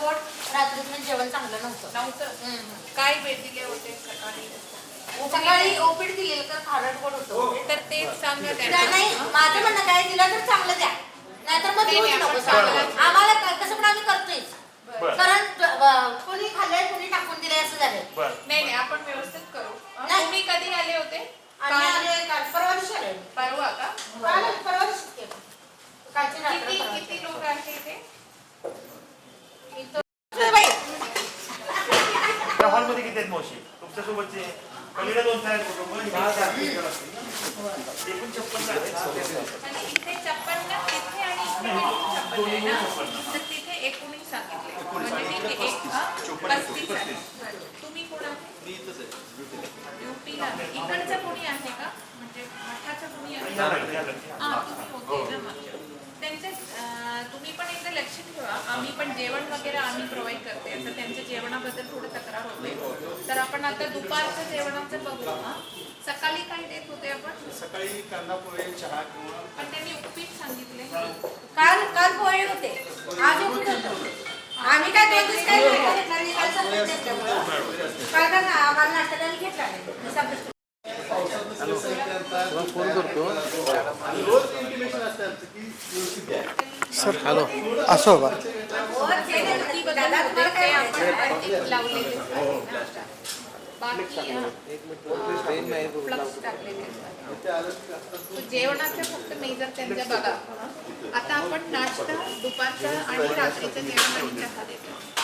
पोट रात्रीचं जेवण चांगलं नव्हतं. काय बेट दिले होते सकाळी सकाळी ओपीड दिलेलं तर खारट पोट होतं तर तेच सांगा त्या त्यांना. नाही माझं म्हणणं काय दिलं तर चांगलं द्या नाहीतर मग देऊच नको चांगलं. चांगलं. आम्हाला कसं पण आम्ही करतोय. कारण अं, कोणी खाल्लंय कोणी टाकून दिलंय असं झालंय बर नाही नाही आपण व्यवस्थित करू अं, नाही. तुम्ही कधी आले होते आम्ही काल? परवा दिवशी. परवा का परवा दिवशी केलं. कालची रात्र किती परवा किती केलं. लोक आहेत इथे इथं- बाई, त्या हॉलमध्ये किती आहेत मावशी तुमच्यासोबतचे पलीकडे दोन कुटुंब एकूण छप्पन्न आहेत आणि इथे छप्पन्न तिथे आणि इथे मिळून छप्पन्न आहे ना तर तिथे एकोणीस सांगितले तिथे एक पस्तीस आहे तुम्ही कोण आहे ड्युटीला आहे. इकडचं कोणी आहे का म्हणजे मठाचं कोणी आहे या या. हा. त्यांचे तुम्ही पण एकदा लक्ष ठेवा आम्ही पण जेवण वगैरे आम्ही प्रोव्हाइड करते असं त्यांच्या जेवणाबद्दल थोडी तर आपण आता दुपारचं जेवणाचं बघू हा? सकाळी काय देत होते आपण? सकाळी कांदा पोहे चहा किंवा पण त्यांनी उपीट सांगितले. काल काल पोहे होते. आज उपीट होतं. आम्ही काय दोन दिवस काय नाही, काल ना- आम्हाला नाश्ता त्यांनी घेतला नाही. फोन करतो सर हॅलो. असो बा. हो, बाकी फ्लक्स टाकलेले आता जेवणाचं फक्त मेजर त्यांच्या बघा. आता आपण नाश्ता दुपारचं आणि रात्रीचं जेवण आणि चहा देतो